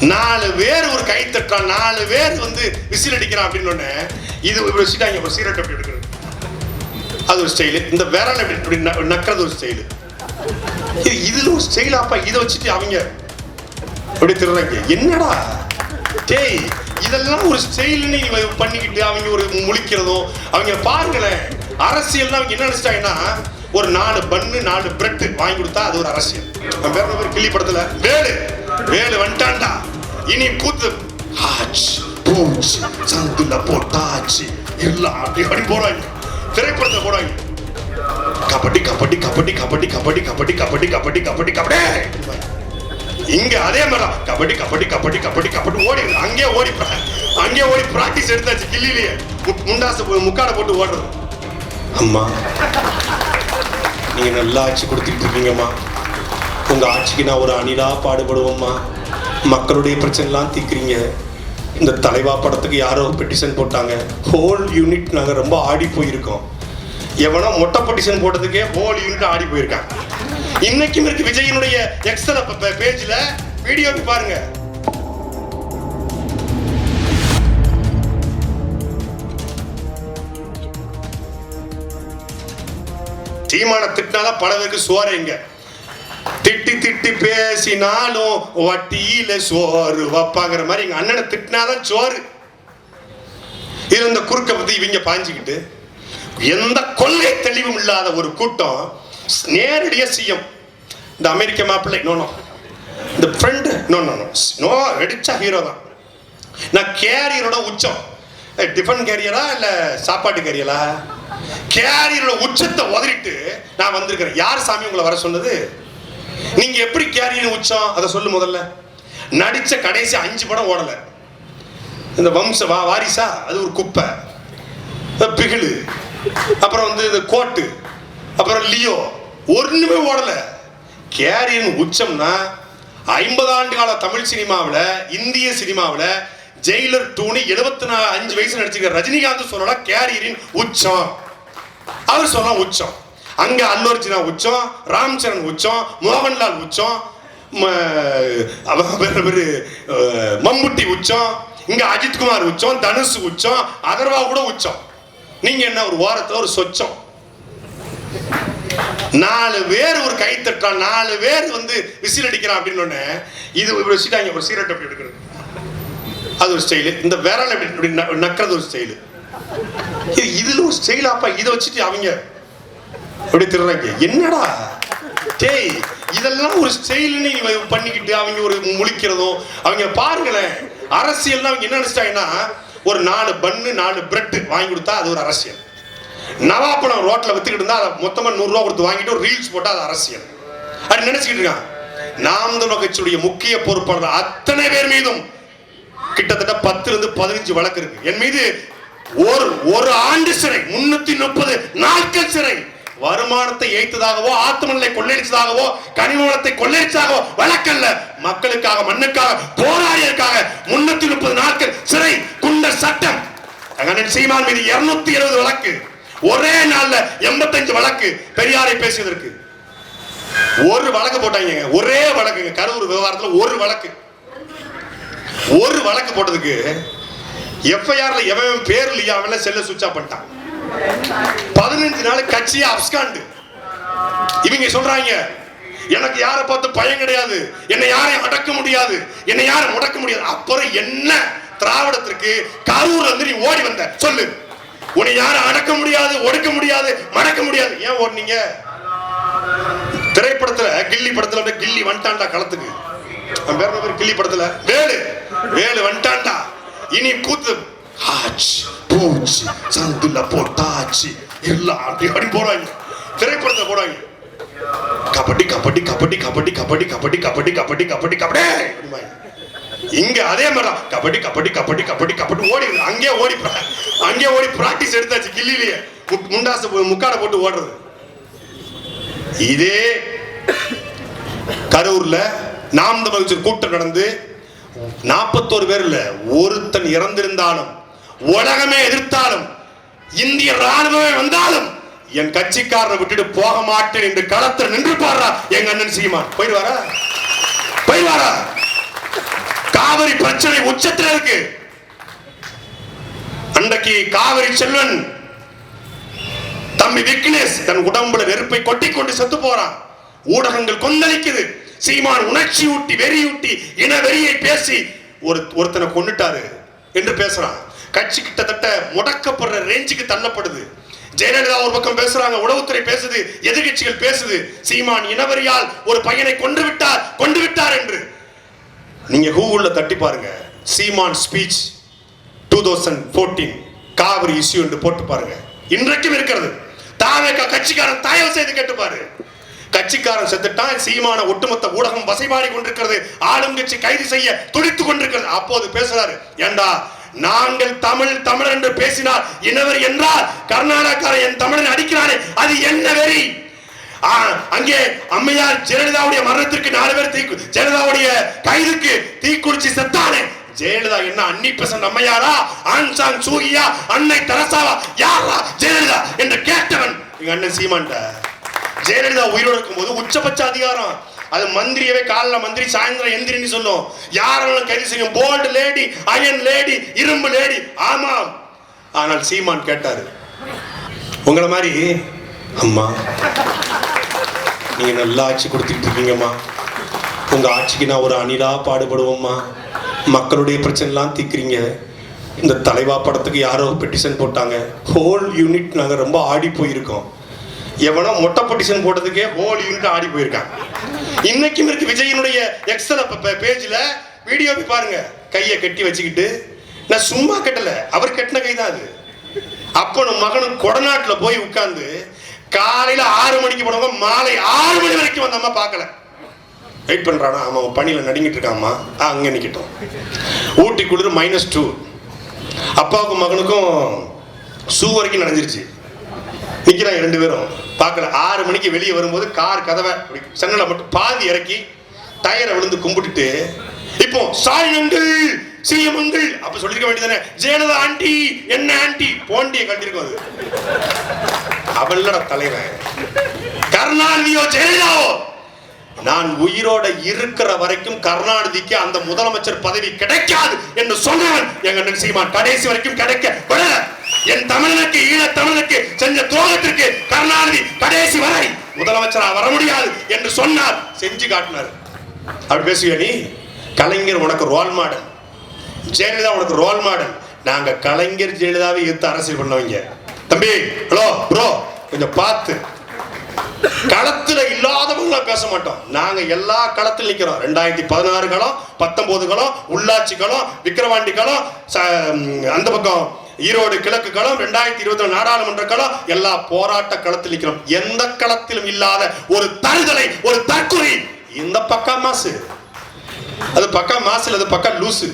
நாலு பேர் ஒரு கை தட்டுறான் நாலு பேர் வந்து விசில் அடிக்கிறான் அப்படின்னு உடனே இது இப்படி வச்சுட்டாங்க ஒரு சீரட் அப்படி எடுக்கிறது. அது ஒரு ஸ்டைலு இந்த விரல் அப்படி இப்படி நக்கிறது ஒரு ஸ்டைலு இது இதுல ஒரு ஸ்டைலாப்பா இதை வச்சுட்டு அவங்க அப்படி திருறாங்க. என்னடா? டேய் இதெல்லாம் ஒரு ஸ்டைல்னு பண்ணிக்கிட்டு அவங்க ஒரு முழிக்கிறதும் அவங்க பாருங்களேன். அரசியல்லாம் அவங்க என்ன நினைச்சிட்டாங்கன்னா ஒரு நாலு பண்ணு நாலு பிரெட் வாங்கி கொடுத்தா அது ஒரு அரசியல். வேற பேர் பேர் கிள்ளி படத்துல வேலு வேலு வந்துட்டான்டா. இனி புது ஆச் பூச் சந்துல போட்டாச்சு எல்லாம் அப்படி அப்படி போறாங்க திரைப்படத்தை போறாங்க கபடி கபடி கபடி கபடி கபடி கபடி கபடி கபடி கபடி கபடி இங்க அதே மாதிரி கபடி கபடி கபடி கபடி கபடி ஓடி அங்கே ஓடி அங்கே ஓடி பிராக்டிஸ் எடுத்தாச்சு கிள்ளிலேயே மு- முண்டாசு போ- முக்காட போட்டு ஓடுறது அம்மா நீங்க நல்லா ஆட்சி கொடுத்துட்டு இருக்கீங்கம்மா உங்க ஆட்சிக்கு நான் ஒரு அணிலா பாடுபடுவோம்மா மக்களுடைய பிரச்சனைலாம் தீக்குறீங்க இந்த தலைவா படத்துக்கு யாரோ பெட்டிஷன் போட்டாங்க. ஹோல் யூனிட் நாங்கள் ரொம்ப ஆடி போயிருக்கோம். எவனோ மொட்டை பெட்டிஷன் போட்டதுக்கே ஹோல் யூனிட் ஆடி போயிருக்கான் இன்னைக்கும் இருக்கு விஜயனுடைய எக்ஸல பேஜ்ல வீடியோ பாருங்க. சீமான திட்டினாதான் பல பேருக்கு சுவாரேங்க இங்க. திட்டி திட்டி பேசினாலும் வட்டியில சோறு வைப்பாங்கிற மாதிரி எங்க அண்ணனை திட்டினாதான் சோறு. இது இந்த குறுக்க பத்தி இவங்க பாஞ்சுக்கிட்டு எந்த கொள்கை தெளிவும் இல்லாத ஒரு கூட்டம் நேரடியா சிஎம் இந்த அமெரிக்க மாப்பிள்ளை நோ இந்த friend no no no no வெடிச்சா hero தான். நான் கேரியரோட உச்சம். டிஃபன் கேரியரா இல்ல சாப்பாட்டு கேரியரா கேரியரோட உச்சத்தை உதறிட்டு நான் வந்திருக்கிறேன். யார் சாமி உங்களை வர சொன்னது? நீங்க எப்படி கேரியர் உச்சம்? அதை சொல்லு முதல்ல. நடிச்ச கடைசி அஞ்சு படம் ஓடல. இந்த வம்ச வா வாரிசா? அது ஒரு குப்பை. பிகிழு பிகிலு. அப்புறம் வந்து இந்த கோட்டு. அப்புறம் லியோ. ஒன்றுமே ஓடல. கேரியன் உச்சம்னா ஐம்பது ஆண்டு கால தமிழ் சினிமாவில் இந்திய சினிமாவில் ஜெயிலர் டூனு எழுபத்தி நாலு அஞ்சு வயசு நடிச்சிருக்க ரஜினிகாந்த் சொல்லலாம் கேரியரின் உச்சம். அவர் சொல்லலாம் உச்சம். அங்க அல்லு அர்ஜுனா உச்சம் ராம்சரண் உச்சம் மோகன்லால் உச்சம் ம- மம்முட்டி உச்சம் இங்க அஜித்குமார் உச்சம் தனுஷ் உச்சம் அதர்வா கூட உச்சம். நீங்க என்ன ஒரு ஓரத்துல ஒரு சொச்சம். நாலு பேர் ஒரு கை தட்டுறான் நாலு பேர் வந்து விசில் அடிக்கிறான் அப்படின்னு இது இப்படி வச்சுட்டாங்க ஒரு சீரட் அப்படி எடுக்கிறது. அது ஒரு ஸ்டைலு. இந்த விரல் அப்படி நக்கிறது ஒரு ஸ்டைலு. இது இதுல ஒரு ஸ்டைலாப்பா இதை வச்சுட்டு அவங்க அப்படி திருறாங்க என்னடா? டேய் இதெல்லாம் ஒரு ஸ்டைல்னு பண்ணிக்கிட்டு அவங்க ஒரு முழிக்கிறதும் அவங்க பாருங்களேன் அரசியல் அவங்க என்ன நினைச்சிட்டாங்கன்னா ஒரு நாலு பண்ணு நாலு பிரெட் வாங்கி கொடுத்தா அது ஒரு அரசியல். நவாப்பழம் ரோட்ல வித்துக்கிட்டு இருந்தா அதை மொத்தமா நூறு ரூபா கொடுத்து வாங்கிட்டு ஒரு ரீல்ஸ் போட்டா அது அரசியல். அது நினைச்சுக்கிட்டு இருக்கான். நாம் தமிழர் கட்சியுடைய முக்கிய பொறுப்பாளர் அத்தனை பேர் மீதும் கிட்டத்தட்ட பத்துல இருந்து பதினஞ்சு வழக்கு இருக்கு. என் மீது ஒரு ஒரு ஆண்டு சிறை முன்னூத்தி முப்பது நாட்கள் சிறை. வருமானத்தை ஏய்த்ததாகவோ ஆத்மநிலை கொள்ளையடிச்சதாகவோ கனிமவளத்தை கொள்ளையடிச்சதாகவோ வழக்கல்ல. மக்களுக்காக மண்ணுக்காக போராடியதற்காக முன்னூத்தி முப்பது நாட்கள் சிறை குண்டர் சட்டம். சீமான் மீது இருநூத்தி எழுபது வழக்கு. ஒரே நாள்ல எண்பத்தஞ்சு வழக்கு பெரியாரை பேசியதற்கு. ஒரு வழக்கு போட்டாங்க. ஒரே வழக்குங்க கரூர் விவகாரத்தில் ஒரு வழக்கு. ஒரு வழக்கு போட்டதுக்கு எஃப்ஐஆர்ல எவன் பேர் இல்லையா அவன் செல்ல சுவிட்ச் ஆஃப் பண்ணிட்டான். பதினஞ்சு நாள் கட்சியை அப்ஸ்காண்டு. இவங்க சொல்றாங்க எனக்கு யாரை பார்த்து பயம் கிடையாது. என்னை யாரையும் அடக்க முடியாது. என்னை யாரும் முடக்க முடியாது. அப்புறம் என்ன திராவிடத்திற்கு கரூர்ல இருந்து நீ ஓடி வந்த? சொல்லு. உன்னை யாரும் அடக்க முடியாது ஒடுக்க முடியாது மடக்க முடியாது. ஏன் ஓடுனீங்க? திரைப்படத்துல கில்லி படத்துல கில்லி வந்துட்டான்டா களத்துக்கு. பேர் கில்லி படத்துல. வேலு. வேலு வந்துட்டான்டா. இனி கூத்து. ஆச்சு பூச்சி சந்துல போட்டாச்சு எல்லாம் அப்படி அப்படி போடுவாங்க திரைப்படத்தை போறாங்க கபடி கபடி கபடி கபடி கபடி கபடி கபடி கபடி கபடி கபடி இங்க அதே மாதிரி கபடி கபடி கபடி கபடி கபடி ஓடி அங்கேயே ஓடி அங்கே ஓடி பிராக்டிஸ் எடுத்தாச்சு கில்லிலேயே முண்டாசு முக்காட போட்டு ஓடுறது இதே கரூர்ல நாம் தமிழ் கூட்டம் நடந்து நாற்பத்தோரு பேர் இல்ல ஒருத்தன் இறந்திருந்தாலும் உலகமே எதிர்த்தாலும் இந்திய ராணுவமே வந்தாலும் என் கட்சிக்காரரை விட்டுட்டு போக மாட்டேன் என்று களத்தில் நின்று பாடுறா எங்க அண்ணன் சீமான். போயிடுவாரா போயிடுவாரா காவிரி பிரச்சனை உச்சத்துல இருக்கு. அன்றைக்கு காவிரி செல்வன் தம்பி விக்னேஷ் தன் உடம்புல வெறுப்பை கொட்டி கொண்டு செத்து போறான். ஊடகங்கள் கொந்தளிக்குது. சீமான் உணர்ச்சி ஊட்டி வெறி ஊட்டி இன வெறியை பேசி ஒரு ஒருத்தனை கொண்டுட்டாரு என்று பேசுறான். கட்சி கிட்டத்தட்ட முடக்கப்படுற ரேஞ்சுக்கு தள்ளப்படுது. ஜெயலலிதா ஒரு பக்கம் பேசுறாங்க உளவுத்துறை பேசுது எதிர்கட்சிகள் பேசுது. சீமான் இனவரியால் ஒரு பையனை கொண்டு விட்டார் கொண்டு விட்டார் என்று. நீங்க கூகுள்ல தட்டி பாருங்க. Seeman speech two thousand fourteen Kaveri issue என்று போட்டு பாருங்க. இன்றைக்கும் இருக்கிறது. தாவேக்கா கட்சிக்காரன் தயவு செய்து கேட்டுப்பாரு. கட்சிக்காரன் செத்துட்டான் சீமான ஒட்டுமொத்த ஊடகம் வசைபாடி கொண்டிருக்கிறது. ஆளுங்கட்சி கைது செய்ய துடித்து கொண்டிருக்கிறது. அப்போது பேசுறாரு ஏண்டா நாங்கள் தமிழ் தமிழ் என்று பேசினால் இனவர் என்றால் கர்நாடகாரன் என் தமிழன் அடிக்கிறானே அது என்ன வெறி? அங்கே அம்மையார் ஜெயலலிதாவுடைய மரணத்திற்கு நாலு பேர் தீ ஜெயலலிதாவுடைய கைதுக்கு தீக்குளிச்சு செத்தானே. ஜெயலலிதா என்ன அன்னி பெசன்ட் அம்மையாரா ஆன் சாங் சூகியா அன்னை தரசாவா யாரா ஜெயலலிதா என்று கேட்டவன். எங்க அண்ணன் சீமான்ட ஜெயலலிதா உயிரோடு இருக்கும்போது உச்சபட்ச அதிகாரம். அது மந்திரியவே காலைல மந்திரி சாயந்தரம் எந்திரின்னு சொல்லும். யாரெல்லாம் கைது செய்யும்? போல்டு லேடி அயன் லேடி இரும்பு லேடி ஆமாம். ஆனால் சீமான் கேட்டாரு உங்களை மாதிரி அம்மா நீங்க நல்லா ஆட்சி கொடுத்துட்டு இருக்கீங்கம்மா. உங்க ஆட்சிக்கு நான் ஒரு அணிலா பாடுபடுவோம்மா. மக்களுடைய பிரச்சனைலாம் தீக்குறீங்க இந்த தலைவா படத்துக்கு யாரோ பெட்டிஷன் போட்டாங்க. ஹோல் யூனிட் நாங்கள் ரொம்ப ஆடி போயிருக்கோம் எவனோ மொட்டை பொட்டிஷன் போட்டதுக்கே ஹோல் யூனிட் ஆடி போயிருக்கான். இன்னைக்கும் இருக்கு விஜயனுடைய எக்ஸல பேஜ்ல வீடியோ பாருங்க. கையை கட்டி வச்சுக்கிட்டு நான் சும்மா கட்டல. அவர் கட்டின கை தான் அது அப்பனும் மகனும் கொடநாட்டில் போய் உட்கார்ந்து காலையில் ஆறு மணிக்கு போனவங்க மாலை ஆறு மணி வரைக்கும் வந்த அம்மா பார்க்கல. வெயிட் பண்ணுறானா அவன் பணியில் நடுங்கிட்டு இருக்காம்மா. ஆ, அங்கே நிற்கட்டும் ஊட்டி குளிர் மைனஸ் டூ அப்பாவுக்கும் மகனுக்கும் ஷூ வரைக்கும் நனைஞ்சிருச்சு. நிற்கிறாங்க ரெண்டு பேரும். பார்க்கல. ஆறு மணிக்கு வெளியே வரும்போது கார் கதவை அப்படி மட்டும் பாதி இறக்கி டயரை விழுந்து கும்பிட்டுட்டு இப்போ சாயங்கள் சீயமங்கள் அப்ப சொல்லிருக்க வேண்டியதானே ஜெயலலிதா ஆண்டி என்ன ஆண்டி? போண்டிய கண்டிருக்கும் அது. அவளோட தலைவன். கருணாநிதியோ ஜெயலலிதாவோ? நான் உயிரோட இருக்கிற வரைக்கும் கருணாநிதிக்கு அந்த முதலமைச்சர் பதவி கிடைக்காது என்று சொன்னவன் எங்க அண்ணன் சீமான். கடைசி வரைக்கும் கிடைக்க விடல. என் தமிழனுக்கு ஈழ தமிழனுக்கு செஞ்ச துரோகத்திற்கு கருணாநிதி கடைசி வரை முதலமைச்சரா வர முடியாது என்று சொன்னார். செஞ்சு காட்டினார். அப்படி பேசுவியா நீ? கலைஞர் உனக்கு ரோல் மாடல் ஜெயலலிதா உனக்கு ரோல் மாடல் நாங்க கலைஞர் ஜெயலலிதாவை எதிர்த்து அரசியல் பண்ணவங்க. தம்பி ஹலோ ப்ரோ கொஞ்சம் பார்த்து. களத்துல இல்லாதவங்கள பேச மாட்டோம். நாங்க எல்லா களத்தில் நிக்கிறோம். ரெண்டாயிரத்தி பதினாறு களம் பத்தொன்பது களம் உள்ளாட்சி களம் விக்கிரவாண்டி களம் ச- அந்த பக்கம் ஈரோடு கிழக்கு களம் ரெண்டாயிரத்தி இருபத்தி நாலு நாடாளுமன்ற களம் எல்லா போராட்ட களத்தில் நிக்கிறோம் எந்த களத்திலும் இல்லாத ஒரு தருதலை ஒரு தற்கொலை. இந்த பக்கம் மாசு. அது பக்கம் மாசு அது பக்கம் லூசு.